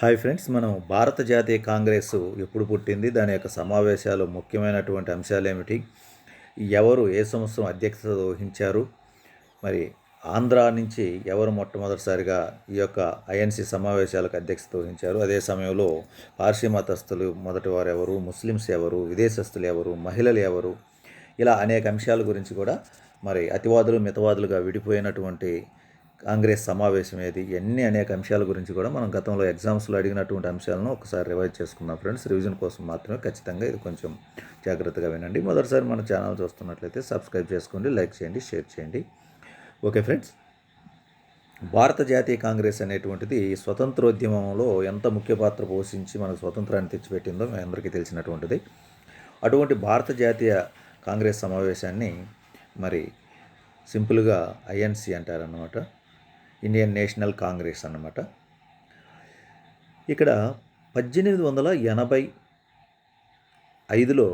Hi friends మనం భారత జాతీయ కాంగ్రెస్ ఎప్పుడు పుట్టింది? దాని యొక్క సమావేశాలు ముఖ్యమైనటువంటి అంశాలు ఏమిటి? ఎవరు ఏ సంవత్సరం అధ్యక్షత వహించారు? మరి ఆంధ్ర నుంచి ఎవరు మొట్టమొదటిసారిగా ఈ యొక్క ఐఎన్సి సమావేశాలకు అధ్యక్షత వహించారు? అదే సమయంలో పార్సీ మతస్థులు మొదటి వారు ఎవరు? ముస్లిమ్స్ ఎవరు? విదేశస్తులు ఎవరు? మహిళలు ఎవరు? ఇలా అనేక అంశాల గురించి కూడా మరి అతివాదులు మితవాదులుగా విడిపోయినటువంటి కాంగ్రెస్ సమావేశం ఏది? ఇవన్నీ అనేక అంశాల గురించి కూడా మనం గతంలో ఎగ్జామ్స్లో అడిగినటువంటి అంశాలను ఒకసారి రివైజ్ చేసుకుందాం ఫ్రెండ్స్. రివిజన్ కోసం మాత్రమే ఖచ్చితంగా ఇది కొంచెం జాగ్రత్తగా వినండి. మొదటిసారి మన ఛానల్ చూస్తున్నట్లయితే సబ్స్క్రైబ్ చేసుకోండి లైక్ చేయండి షేర్ చేయండి. Okay friends. భారత జాతీయ కాంగ్రెస్ అనేటువంటిది స్వతంత్రోద్యమంలో ఎంత ముఖ్య పాత్ర పోషించి మనకు స్వతంత్రాన్ని తెచ్చిపెట్టిందో మీ అందరికీ తెలిసినటువంటిది. అటువంటి భారత జాతీయ కాంగ్రెస్ సమావేశాన్ని మరి సింపుల్గా ఐఎన్సి అంటారన్నమాట. ఇండియన్ నేషనల్ కాంగ్రెస్ అన్నమాట. ఇక్కడ పద్దెనిమిది వందల ఎనభై ఐదులో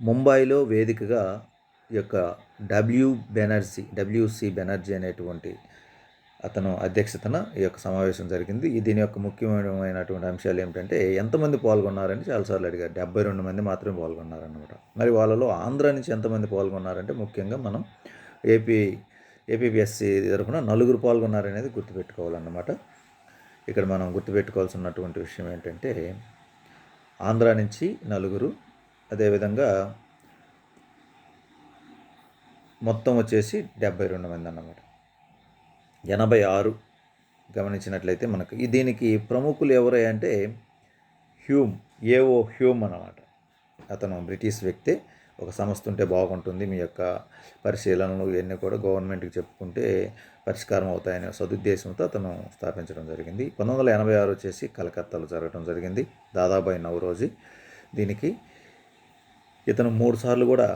ముంబైలో వేదికగా యొక్క డబ్ల్యూ బెనర్జీ డబ్ల్యూసి బెనర్జీ అనేటువంటి అతను అధ్యక్షతన ఈ యొక్క సమావేశం జరిగింది. దీని యొక్క ముఖ్యమైనటువంటి అంశాలు ఏమిటంటే ఎంతమంది పాల్గొన్నారని చాలాసార్లు అడిగారు. డెబ్బై రెండు మంది మాత్రమే పాల్గొన్నారనమాట మరి వాళ్ళలో ఆంధ్ర నుంచి ఎంతమంది పాల్గొన్నారంటే ముఖ్యంగా మనం ఏపీ ఏపీఎస్సి తరఫున నలుగురు పాల్గొన్నారనేది గుర్తుపెట్టుకోవాలన్నమాట. ఇక్కడ మనం గుర్తుపెట్టుకోవాల్సినటువంటి విషయం ఏంటంటే ఆంధ్ర నుంచి నలుగురు అదేవిధంగా మొత్తం వచ్చేసి డెబ్బై రెండు మంది అన్నమాట. ఎనభై ఆరు గమనించినట్లయితే మనకు దీనికి ప్రముఖులు ఎవరై అంటే హ్యూమ్ ఏఓ హ్యూమ్ అన్నమాట. అతను బ్రిటిష్ వ్యక్తి. ఒక సంస్థ ఉంటే బాగుంటుంది. మీ యొక్క పరిశీలనలు ఇవన్నీ కూడా గవర్నమెంట్కి చెప్పుకుంటే పరిష్కారం అవుతాయనే సదుద్దేశంతో అతను స్థాపించడం జరిగింది. పంతొమ్మిది వందల ఎనభై ఆరు వచ్చేసి కలకత్తాలో జరగడం జరిగింది. దాదాబాయి నవరోజీ దీనికి ఇతను మూడు సార్లు కూడా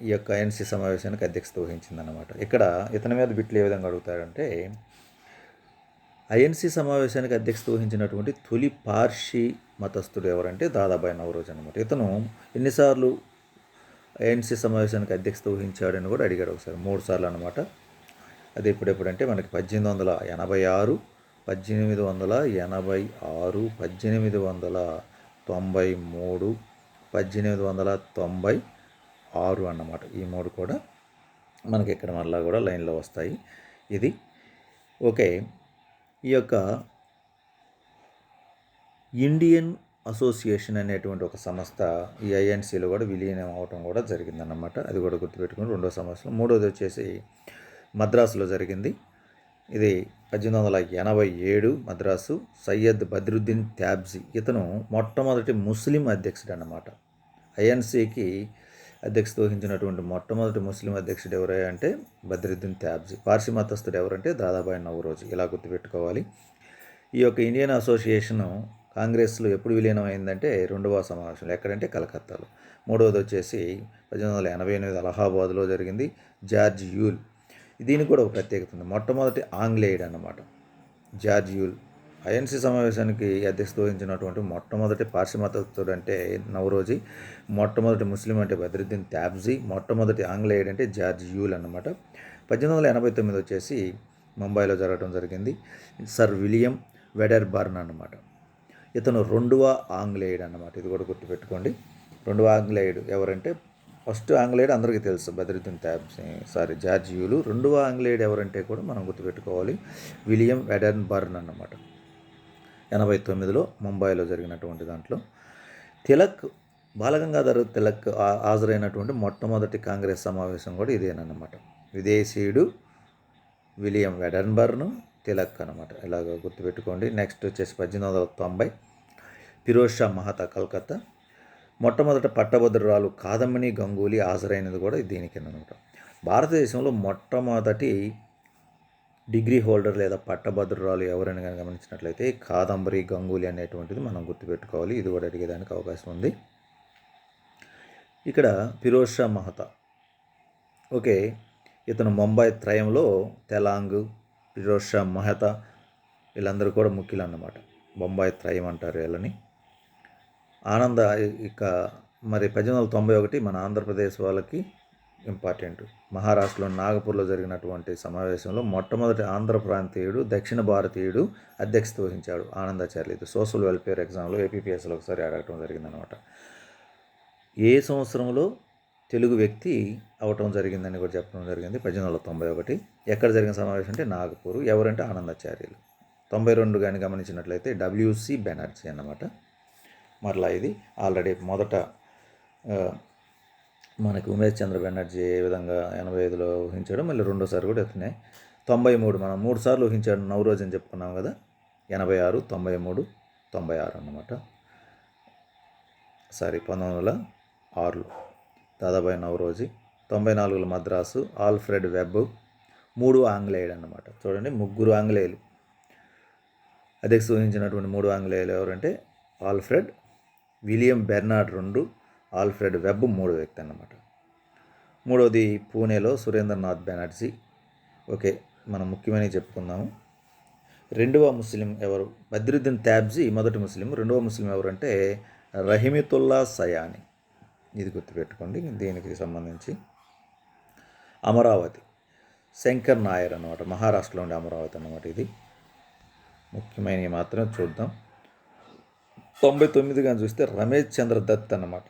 ఈ యొక్క ఎన్సీ సమావేశానికి అధ్యక్షత వహించిందన్నమాట. ఇక్కడ ఇతని మీద బిట్లు ఏ విధంగా అడుగుతాడంటే ఐఎన్సీ సమావేశానికి అధ్యక్షత వహించినటువంటి తొలి పార్షి మతస్థుడు ఎవరంటే దాదాబాయి నవరోజ్ అనమాట ఇతను ఎన్నిసార్లు ఏఎన్సీ సమావేశానికి అధ్యక్షత వహించాడని కూడా అడిగాడు ఒకసారి మూడు సార్లు అనమాట అది ఎప్పుడెప్పుడంటే మనకి పద్దెనిమిది వందల ఎనభై ఆరు పద్దెనిమిది వందల ఎనభై ఆరు పద్దెనిమిది వందల తొంభై మూడు పద్దెనిమిది వందల తొంభై ఆరు అన్నమాట. ఈ మూడు కూడా మనకి ఇక్కడ మరలా కూడా లైన్లో వస్తాయి. ఇది ఓకే. ఈ యొక్క ఇండియన్ అసోసియేషన్ అనేటువంటి ఒక సంస్థ ఈ ఐఎన్సీలో కూడా విలీనం అవటం కూడా జరిగిందన్నమాట. అది కూడా గుర్తుపెట్టుకుని రెండో సంవత్సరం. మూడోది వచ్చేసి మద్రాసులో జరిగింది. ఇది పద్దెనిమిది వందల ఎనభై ఏడు మద్రాసు సయ్యద్ బద్రుద్దీన్ ట్యాబ్జీ ఇతను మొట్టమొదటి ముస్లిం అధ్యక్షుడు అన్నమాట ఐఎన్సీకి అధ్యక్షత వహించినటువంటి మొట్టమొదటి ముస్లిం అధ్యక్షుడు ఎవరై అంటే బద్రుద్దీన్ ట్యాబ్జీ పార్సీ మతస్థుడు ఎవరంటే దాదాబాయి నవరోజు ఇలా గుర్తుపెట్టుకోవాలి. ఈ యొక్క ఇండియన్ అసోసియేషను కాంగ్రెస్లో ఎప్పుడు విలీనం అయిందంటే రెండవ సమావేశంలో. ఎక్కడంటే కలకత్తాలో. మూడవది వచ్చేసి పద్దెనిమిది వందల ఎనభై ఎనిమిది అలహాబాద్లో జరిగింది. George Yule. దీనికి కూడా ఒక ప్రత్యేకత ఉంది. మొట్టమొదటి ఆంగ్లేయుడు అన్నమాట. George you'll. ఐఎన్సీ సమావేశానికి అధ్యక్షత వహించినటువంటి మొట్టమొదటి పార్శ్వమతస్తుడు అంటే నవరోజీ. మొట్టమొదటి ముస్లిం అంటే బద్రుద్దీన్ ట్యాబ్జీ మొట్టమొదటి ఆంగ్లేయుడు అంటే జార్జ్ యూల్ అన్నమాట. పద్దెనిమిది వందల ఎనభై తొమ్మిది వచ్చేసి ముంబైలో జరగడం జరిగింది. సర్ విలియం వెడర్బర్న్ అన్నమాట. ఇతను రెండవ ఆంగ్లేయుడు అన్నమాట ఇది కూడా గుర్తుపెట్టుకోండి. రెండవ ఆంగ్లేయుడు ఎవరంటే ఫస్ట్ ఆంగ్లేయుడు అందరికీ తెలుసు బద్రుద్దీన్ ట్యాబ్ సారీ జార్జియులు. రెండవ ఆంగ్లేయుడు ఎవరంటే కూడా మనం గుర్తుపెట్టుకోవాలి విలియం వెడర్న్ బర్న్ అన్నమాట. ఎనభై తొమ్మిదిలో ముంబైలో జరిగినటువంటి దాంట్లో. తిలక్ బాలగంగాధర్ తిలక్ హాజరైనటువంటి మొట్టమొదటి కాంగ్రెస్ సమావేశం కూడా ఇదేనమాట విదేశీయుడు విలియం వెడన్బర్ను తిలక్ అనమాట ఇలాగ గుర్తుపెట్టుకోండి. నెక్స్ట్ వచ్చేసి పద్దెనిమిది వందల తొంభై ఫిరోజ్ షా మహతా కలకత్తా. మొట్టమొదట పట్టభద్రురాలు కాదమ్మని గంగూలీ హాజరైనది కూడా దీనికి అనమాట భారతదేశంలో మొట్టమొదటి డిగ్రీ హోల్డర్ లేదా పట్టభద్రురాలు ఎవరైనా కనుక గమనించినట్లయితే కాదంబరి గంగూలీ అనేటువంటిది మనం గుర్తుపెట్టుకోవాలి. ఇది కూడా అడిగేదానికి అవకాశం ఉంది. ఇక్కడ ఫిరోజ్ షా మహతా. ఓకే ఇతను ముంబై త్రయంలో తెలాంగ్ ఫిరోజ్ షా మహతా వీళ్ళందరూ కూడా ముఖ్యులు అన్నమాట బొంబాయి త్రయం అంటారు వీళ్ళని. ఆనంద ఇక మరి పద్దెనిమిది వందల తొంభై ఒకటి మన ఆంధ్రప్రదేశ్ వాళ్ళకి ఇంపార్టెంట్. మహారాష్ట్రలో నాగపూర్లో జరిగినటువంటి సమావేశంలో మొట్టమొదటి ఆంధ్ర ప్రాంతీయుడు దక్షిణ భారతీయుడు అధ్యక్షత వహించాడు ఆనందాచార్య. ఇది సోషల్ వెల్ఫేర్ ఎగ్జామ్లో ఏపీపీఎస్లో ఒకసారి అడగటం జరిగిందనమాట ఏ సంవత్సరంలో తెలుగు వ్యక్తి అవటం జరిగిందని కూడా చెప్పడం జరిగింది. పద్దెనిమిది వందల తొంభై ఒకటి. ఎక్కడ జరిగిన సమావేశం అంటే నాగపూర్. ఎవరంటే ఆనందాచార్యులు. తొంభై రెండు కానీ గమనించినట్లయితే డబ్ల్యూసి బెనర్జీ అన్నమాట. మరలా ఇది ఆల్రెడీ మొదట మనకి ఉమేష్ చంద్ర బెనర్జీ ఏ విధంగా ఎనభై ఐదులో ఊహించాడు మళ్ళీ రెండోసారి కూడా ఎత్తున్నాయి తొంభై మూడు మనం మూడు సార్లు ఊహించాడు నవరోజ్ అని చెప్పుకున్నాం కదా. ఎనభై ఆరు తొంభై మూడు తొంభై ఆరు అన్నమాట. సారీ పంతొమ్మిది వందల ఆరులో. దాదాబాయి నవరోజీ తొంభై నాలుగులో మద్రాసు ఆల్ఫ్రెడ్ వెబ్ మూడు ఆంగ్లేయుడు అనమాట చూడండి ముగ్గురు ఆంగ్లేయులు. అదే సూచించినటువంటి మూడు ఆంగ్లేయులు ఎవరంటే ఆల్ఫ్రెడ్ విలియం బెర్నార్డ్ రెండు ఆల్ఫ్రెడ్ వెబ్ మూడో వ్యక్తి అన్నమాట. మూడవది పూణేలో సురేంద్రనాథ్ బెనర్జీ. ఓకే మనం ముఖ్యమైనవి చెప్పుకుందాము. రెండవ ముస్లిం ఎవరు? బద్రుద్దీన్ త్యాబ్జీ మొదటి ముస్లిం. రెండవ ముస్లిం ఎవరంటే రహిమితుల్లా సయాని. ఇది గుర్తుపెట్టుకోండి. దీనికి సంబంధించి అమరావతి శంకర్ నాయర్ అన్నమాట. మహారాష్ట్రలో ఉండే అమరావతి అన్నమాట ఇది. ముఖ్యమైనవి మాత్రం చూద్దాం. తొంభై తొమ్మిదిగా చూస్తే రమేష్ చంద్ర దత్ అన్నమాట.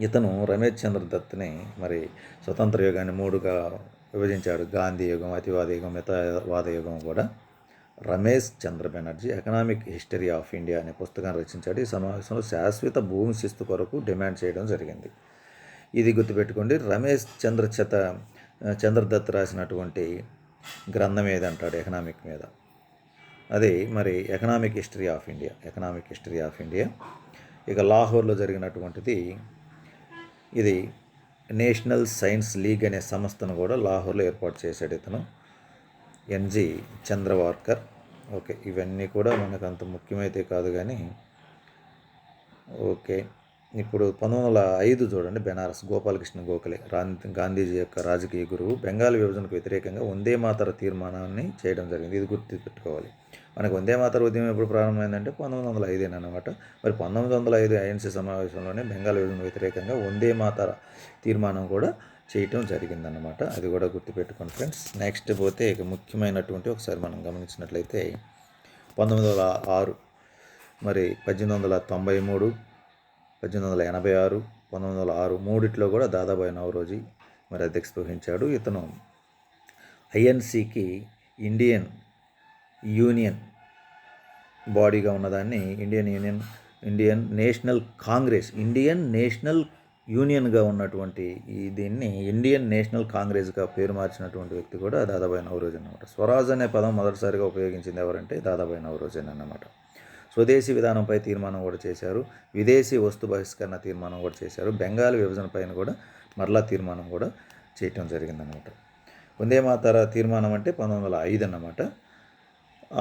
ఇతను రమేష్ చంద్ర దత్ని మరి స్వతంత్ర యుగాన్ని మూడుగా విభజించాడు. గాంధీ యుగం అతివాద యుగం మితవాద యుగం కూడా. Ramesh Chandra Banerjee economic history of India అనే పుస్తకాన్ని రచించాడు. ఈ సమావేశంలో శాశ్వత భూమి శిస్తు కొరకు డిమాండ్ చేయడం జరిగింది. ఇది గుర్తుపెట్టుకోండి రమేష్ చంద్ర చత చంద్రదత్ రాసినటువంటి గ్రంథం ఏదంటాడు ఎకనామిక్ మీద? అది మరి economic history of India economic history of India ఇక లాహోర్లో జరిగినటువంటిది ఇది నేషనల్ సైన్స్ లీగ్ అనే సంస్థను కూడా లాహోర్లో ఏర్పాటు చేశాడు ఇతను. ఎన్జి చంద్రవార్కర్. ఓకే ఇవన్నీ కూడా మనకు అంత ముఖ్యమైతే కాదు కానీ ఓకే. ఇప్పుడు పంతొమ్మిది వందల ఐదు చూడండి బెనారస్ గోపాలకృష్ణ గోఖలే గాంధీజీ యొక్క రాజకీయ గురువు బెంగాల్ విభజనకు వ్యతిరేకంగా వందే మాతర తీర్మానాన్ని చేయడం జరిగింది. ఇది గుర్తు పెట్టుకోవాలి మనకు వందే మాతర ఉద్యమం ఎప్పుడు ప్రారంభమైందంటే పంతొమ్మిది వందల ఐదేనమాట మరి పంతొమ్మిది వందల ఐదు ఐఎన్సీ సమావేశంలోనే బెంగాల్ విభజన వ్యతిరేకంగా వందే మాతర తీర్మానం కూడా చేయటం జరిగిందన్నమాట. అది కూడా గుర్తుపెట్టుకోండి ఫ్రెండ్స్. నెక్స్ట్ పోతే ఇక ముఖ్యమైనటువంటి ఒకసారి మనం గమనించినట్లయితే పంతొమ్మిది వందల ఆరు మరి పద్దెనిమిది వందల తొంభై మూడు పద్దెనిమిది వందల ఎనభై ఆరు పంతొమ్మిది వందల ఆరు మూడిట్లో కూడా దాదాబాయి నవరోజీ మరి అధ్యక్షత వహించాడు ఇతను ఐఎన్సికి ఇండియన్ యూనియన్ బాడీగా ఉన్నదాన్ని Indian union Indian National Congress Indian National యూనియన్గా ఉన్నటువంటి ఈ దీన్ని ఇండియన్ నేషనల్ కాంగ్రెస్గా పేరు మార్చినటువంటి వ్యక్తి కూడా దాదాబాయి నవరోజన్ అనమాట స్వరాజ్ అనే పదం మొదటిసారిగా ఉపయోగించింది ఎవరంటే దాదాబాయి నవరోజన్ అన్నమాట. స్వదేశీ విధానంపై తీర్మానం కూడా చేశారు. విదేశీ వస్తు బహిష్కరణ తీర్మానం కూడా చేశారు. బెంగాల్ విభజన పైన కూడా మరలా తీర్మానం కూడా చేయటం జరిగిందనమాట వందే మాతర తీర్మానం అంటే పంతొమ్మిది వందల ఐదు అన్నమాట.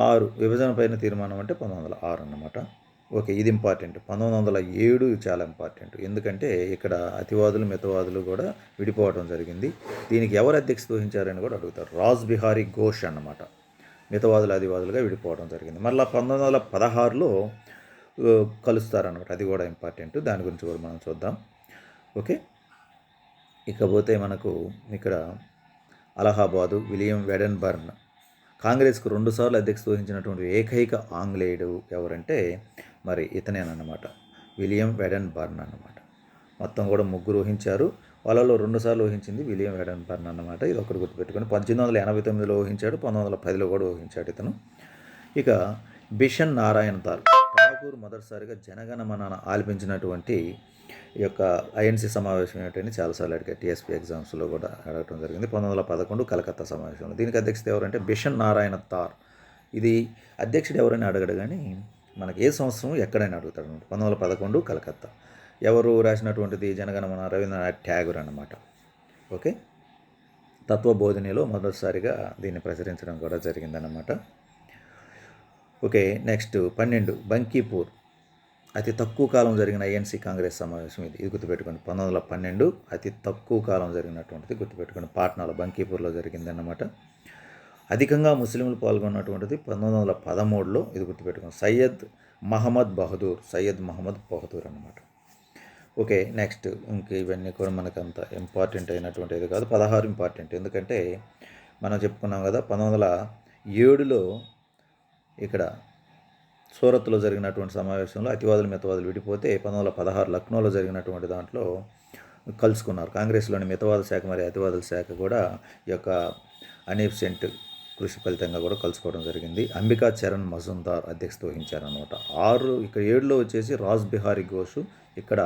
ఆరు విభజన పైన తీర్మానం అంటే పంతొమ్మిది వందల ఆరు అన్నమాట. ఓకే ఇది ఇంపార్టెంట్. పంతొమ్మిది వందల ఏడు చాలా ఇంపార్టెంట్. ఎందుకంటే ఇక్కడ అతివాదులు మితవాదులు కూడా విడిపోవడం జరిగింది. దీనికి ఎవరు అధ్యక్షత వహించారని కూడా అడుగుతారు. రాజ్ బిహారీ ఘోష్ అన్నమాట. మితవాదులు అతివాదులుగా విడిపోవడం జరిగింది. మళ్ళీ పంతొమ్మిది వందల పదహారులో కలుస్తారనమాట అది కూడా ఇంపార్టెంట్. దాని గురించి కూడా మనం చూద్దాం. ఓకే? ఇకపోతే మనకు ఇక్కడ అలహాబాదు విలియం వెడన్బర్న్. కాంగ్రెస్కు రెండుసార్లు అధ్యక్షత వహించినటువంటి ఏకైక ఆంగ్లేయుడు ఎవరంటే మరి ఇతనేనమాట విలియం వెడన్ బర్న్ అన్నమాట. మొత్తం కూడా ముగ్గురు ఊహించారు. వాళ్ళలో రెండుసార్లు ఊహించింది విలియం వెడన్ బర్న్ అన్నమాట. ఇది ఒకటి గుర్తుపెట్టుకుని పద్దెనిమిది వందల ఎనభై తొమ్మిదిలో ఊహించాడు పంతొమ్మిది వందల పదిలో కూడా ఊహించాడు ఇతను. ఇక బిషన్ నారాయణ దాల్ ఠాకూర్ మొదటిసారిగా జనగణమన ఆలపించినటువంటి ఈ యొక్క ఐఎన్సీ సమావేశం ఏమిటని చాలాసార్లు అడిగారు. టీఎస్పీ ఎగ్జామ్స్లో కూడా అడగడం జరిగింది. పంతొమ్మిది వందల పదకొండు కలకత్తా సమావేశంలో. దీనికి అధ్యక్షత ఎవరంటే బిషన్ నారాయణ తార్ ఇది అధ్యక్షుడు ఎవరైనా అడగడు కానీ మనకి ఏ సంవత్సరం ఎక్కడైనా అడుగుతాడు అనమాట. పంతొమ్మిది వందల పదకొండు కలకత్తా. ఎవరు రాసినటువంటిది జనగణమన రవీంద్రనాథ్ ట్యాగూర్ అన్నమాట. ఓకే? తత్వబోధినిలో మొదటిసారిగా దీన్ని ప్రచురించడం కూడా జరిగిందన్నమాట. ఓకే నెక్స్ట్ పన్నెండు బంకీపూర్. అతి తక్కువ కాలం జరిగిన ఐఎన్సీ కాంగ్రెస్ సమావేశం ఇది. ఇది గుర్తుపెట్టుకోండి. పంతొమ్మిది వందల పన్నెండు అతి తక్కువ కాలం జరిగినటువంటిది గుర్తుపెట్టుకోండి. పాట్నాలో బంకీపూర్లో జరిగిందన్నమాట. అధికంగా ముస్లింలు పాల్గొన్నటువంటిది పంతొమ్మిది వందల పదమూడులో ఇది గుర్తుపెట్టుకోండి. సయ్యద్ మహమ్మద్ బహదూర్ సయ్యద్ మహమ్మద్ బహదూర్ అనమాట ఓకే నెక్స్ట్ ఇంక ఇవన్నీ కూడా మనకు అంత ఇంపార్టెంట్ అయినటువంటిది కాదు పదహారు ఇంపార్టెంట్ ఎందుకంటే మనం చెప్పుకున్నాం కదా పంతొమ్మిది వందల ఏడులో ఇక్కడ సూరత్లో జరిగినటువంటి సమావేశంలో అతివాదులు మితవాదులు విడిపోతే పంతొమ్మిది వందల పదహారు లక్నోలో జరిగినటువంటి దాంట్లో కలుసుకున్నారు. కాంగ్రెస్లోని మితవాద శాఖ మరియు అతివాదుల శాఖ కూడా ఈ యొక్క అనీఫ్ సెంట్ కృషి ఫలితంగా కూడా కలుసుకోవడం జరిగింది. అంబికా చరణ్ మజుందార్ అధ్యక్షత వహించారనమాట ఆరు ఇక్కడ ఏడులో వచ్చేసి రాజ్ బిహారీ ఘోష్ ఇక్కడ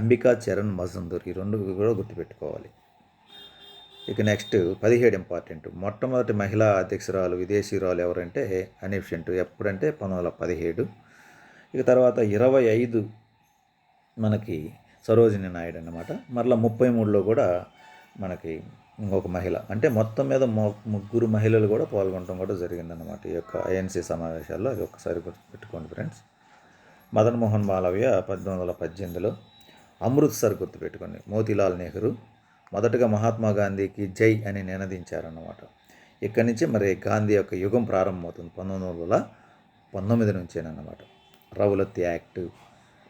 అంబికా చరణ్ మజుందర్ ఈ రెండు కూడా గుర్తుపెట్టుకోవాలి. ఇక నెక్స్ట్ పదిహేడు ఇంపార్టెంట్. మొట్టమొదటి మహిళా అధ్యక్షురాలు విదేశీరాలు ఎవరంటే అనీఫ్ ఎప్పుడంటే పంతొమ్మిది వందల పదిహేడు. ఇక తర్వాత ఇరవై ఐదు మనకి సరోజిని నాయుడు అన్నమాట. మరలా ముప్పై మూడులో కూడా మనకి ఇంకొక మహిళ. అంటే మొత్తం మీద ముగ్గురు మహిళలు కూడా పాల్గొనడం కూడా జరిగిందన్నమాట ఈ యొక్క ఐఎన్సీ సమావేశాల్లో. అది ఒకసారి గుర్తుపెట్టుకోండి ఫ్రెండ్స్. మదన్ మోహన్ మాలవ్య పద్దెనిమిది వందల పద్దెనిమిదిలో అమృత్సర్ గుర్తుపెట్టుకోండి మోతీలాల్ నెహ్రూ మొదటగా మహాత్మా గాంధీకి జై అని నినదించారన్నమాట. ఇక్కడి నుంచి మరి గాంధీ యొక్క యుగం ప్రారంభమవుతుంది. పంతొమ్మిది వందల పంతొమ్మిది నుంచేనమాట రౌలత్ యాక్ట్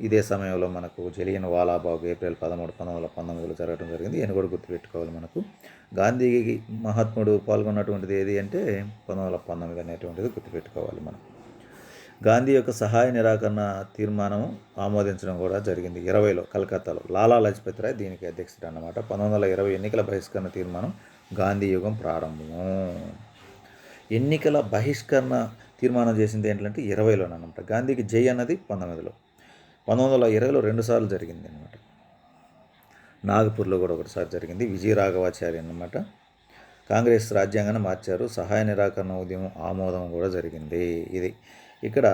ఇదే సమయంలో మనకు జలియన్ వాలాబాగ్ ఏప్రిల్ పదమూడు పంతొమ్మిది వందల పంతొమ్మిదిలో జరగడం జరిగింది. ఈయన కూడా గుర్తుపెట్టుకోవాలి మనకు. గాంధీకి మహాత్ముడు పాల్గొన్నటువంటిది ఏది అంటే పంతొమ్మిది వందల పంతొమ్మిది అనేటువంటిది గుర్తుపెట్టుకోవాలి మనం. గాంధీ యొక్క సహాయ నిరాకరణ తీర్మానం ఆమోదించడం కూడా జరిగింది ఇరవైలో కలకత్తాలో. లాలా లజపతి రాయ్ దీనికి అధ్యక్షుడు అన్నమాట. పంతొమ్మిది వందల ఇరవై ఎన్నికల బహిష్కరణ తీర్మానం గాంధీ యుగం ప్రారంభము. ఎన్నికల బహిష్కరణ తీర్మానం చేసింది ఏంటంటే ఇరవైలోనమాట గాంధీకి జై అన్నది పంతొమ్మిదిలో. పంతొమ్మిది వందల ఇరవైలో రెండుసార్లు జరిగింది అనమాట నాగపూర్లో కూడా ఒకటిసారి జరిగింది. విజయ రాఘవాచారి అన్నమాట. కాంగ్రెస్ రాజ్యాంగాన్ని మార్చారు. సహాయ నిరాకరణ ఉద్యమం ఆమోదం కూడా జరిగింది. ఇది ఇక్కడ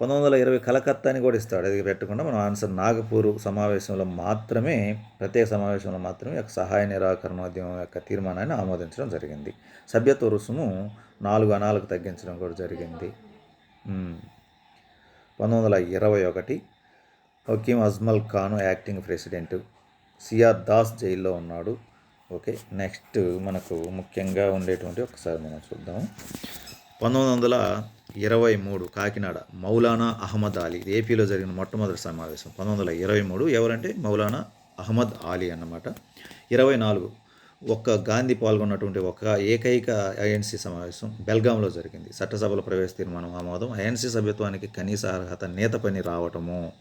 పంతొమ్మిది వందల ఇరవై కలకత్తాని కూడా ఇస్తాడు. అది పెట్టకుండా మనం ఆన్సర్ నాగపూర్ సమావేశంలో మాత్రమే ప్రత్యేక సమావేశంలో మాత్రమే యొక్క సహాయ నిరాకరణ ఉద్యమం యొక్క తీర్మానాన్ని ఆమోదించడం జరిగింది. సభ్యత్వ రుసుము నాలుగు అనాలకు తగ్గించడం కూడా జరిగింది. పంతొమ్మిది వందల ఇరవై ఒకటి Hakim Ajmal Khan acting president. C R Das జైల్లో ఉన్నాడు. ఓకే నెక్స్ట్ మనకు ముఖ్యంగా ఉండేటువంటి ఒకసారి మనం చూద్దాం. పంతొమ్మిది వందల ఇరవై మూడు కాకినాడ మౌలానా అహ్మద్ అలీ ఏపీలో జరిగిన మొట్టమొదటి సమావేశం. పంతొమ్మిది వందల ఇరవై మూడు ఎవరంటే మౌలానా అహ్మద్ అలీ అన్నమాట. ఇరవై నాలుగు ఒక్క గాంధీ పాల్గొన్నటువంటి ఒక ఏకైక ఐఎన్సీ సమావేశం బెల్గాంలో జరిగింది. చట్టసభలో ప్రవేశ తీర్మానం ఆమోదం. ఐఎన్సీ సభ్యత్వానికి కనీస అర్హత నేత పని రావటము.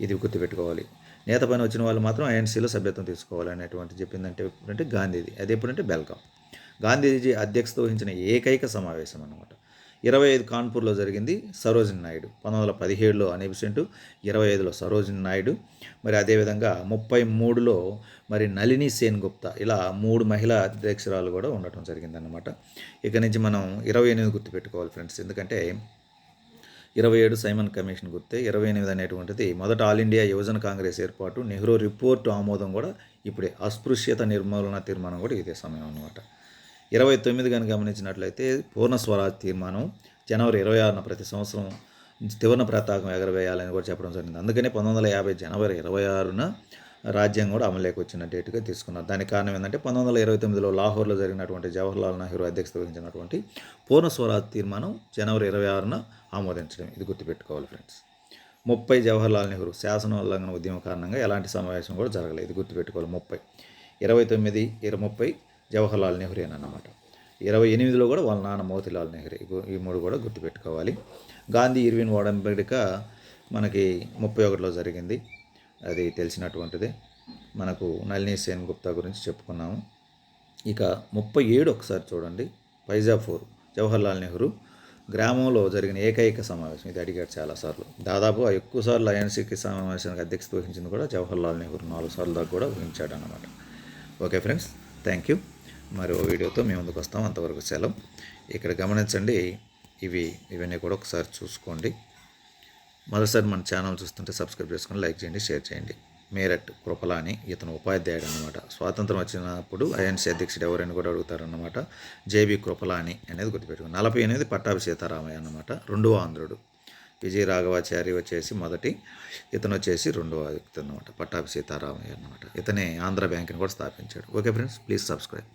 ఇది గుర్తుపెట్టుకోవాలి. నేత పని వచ్చిన వాళ్ళు మాత్రం ఐఎన్సీలో సభ్యత్వం తీసుకోవాలి అనేటువంటి చెప్పిందంటే ఎప్పుడంటే గాంధీది అది ఎప్పుడంటే బెల్గాం. గాంధీజీ అధ్యక్షత వహించిన ఏకైక సమావేశం అనమాట ఇరవై ఐదు కాన్పూర్లో జరిగింది సరోజిని నాయుడు. పంతొమ్మిది వందల పదిహేడులో అనేబిసెంటు ఇరవై ఐదులో సరోజిని నాయుడు. మరి అదేవిధంగా ముప్పై మూడులో మరి నళిని సేన్ గుప్తా. ఇలా మూడు మహిళా అధ్యక్షురాలు కూడా ఉండటం జరిగిందన్నమాట. ఇక నుంచి మనం ఇరవై ఎనిమిది గుర్తుపెట్టుకోవాలి ఫ్రెండ్స్. ఎందుకంటే ఇరవై ఏడు సైమన్ కమిషన్ గుర్తే ఇరవై ఎనిమిది అనేటువంటిది మొదట ఆల్ ఇండియా యువజన కాంగ్రెస్ ఏర్పాటు నెహ్రూ రిపోర్టు ఆమోదం కూడా ఇప్పుడే అస్పృశ్యత నిర్మూలన తీర్మానం కూడా ఇదే సమయం అనమాట ఇరవై తొమ్మిది కానీ గమనించినట్లయితే పూర్ణ స్వరాజ్ తీర్మానం జనవరి ఇరవై ఆరున ప్రతి సంవత్సరం త్రివర్ణ ప్రతాకం ఎగరవేయాలని కూడా చెప్పడం జరిగింది. అందుకనే పంతొమ్మిది వందల యాభై జనవరి ఇరవై ఆరున రాజ్యం కూడా అమలులోకి వచ్చిన డేట్గా తీసుకున్నారు. దానికి కారణం ఏంటంటే పంతొమ్మిది వందల ఇరవై తొమ్మిదిలో లాహోర్లో జరిగినటువంటి జవహర్లాల్ నెహ్రూ అధ్యక్షత వహించినటువంటి పూర్ణ స్వరాజ్ తీర్మానం జనవరి ఇరవై ఆరున ఆమోదించడం. ఇది గుర్తుపెట్టుకోవాలి ఫ్రెండ్స్. ముప్పై జవహర్లాల్ నెహ్రూ శాసన ఉల్లంఘన ఉద్యమం కారణంగా ఎలాంటి సమావేశం కూడా జరగలేదు. ఇది గుర్తుపెట్టుకోవాలి. ముప్పై. ఇరవై తొమ్మిది ఇరవై ముప్పై జవహర్లాల్ నెహ్రూ అని అన్నమాట ఇరవై ఎనిమిదిలో కూడా వాళ్ళ నాన్న మోతిలాల్ నెహ్రూ. ఈ మూడు కూడా గుర్తుపెట్టుకోవాలి. గాంధీ ఇర్విన్ ఓడంబెడిక మనకి ముప్పై ఒకటిలో జరిగింది. అది తెలిసినటువంటిది. మనకు నళిని సేన్ గుప్తా గురించి చెప్పుకున్నాము. ఇక ముప్పై ఏడు ఒకసారి చూడండి. ఫైజాపూర్ జవహర్లాల్ నెహ్రూ గ్రామంలో జరిగిన ఏకైక సమావేశం. ఇది అడిగాడు చాలాసార్లు. దాదాపు ఎక్కువ సార్లు ఐఎన్సీకి సమావేశానికి అధ్యక్షత వహించింది కూడా జవహర్లాల్ నెహ్రూ. నాలుగు సార్లు దాకా కూడా వహించాడు అనమాట ఓకే ఫ్రెండ్స్ థ్యాంక్ యూ. మరో వీడియోతో మేము ముందుకు వస్తాం. అంతవరకు సెలవు. ఇక్కడ గమనించండి ఇవి ఇవన్నీ కూడా ఒకసారి చూసుకోండి. మరోసారి మన ఛానల్ చూస్తుంటే సబ్స్క్రైబ్ చేసుకొని లైక్ చేయండి షేర్ చేయండి. మేరట్ కృపలాని ఇతను ఉపాధ్యాయుడు అనమాట స్వాతంత్రం వచ్చినప్పుడు ఐఎన్సీ అధ్యక్షుడు ఎవరైనా కూడా అడుగుతారన్నమాట. జేబీ కృపలాని అనేది గుర్తుపెట్టుకుని నలభై ఎనిమిది పట్టాభి సీతారామయ్య అనమాట రెండవ ఆంధ్రుడు. విజయ రాఘవాచారి వచ్చేసి మొదటి ఇతను వచ్చేసి రెండవ వ్యక్తి అనమాట పట్టాభి సీతారామయ్య అనమాట ఇతనే ఆంధ్ర బ్యాంక్ని కూడా స్థాపించాడు. Okay friends please subscribe.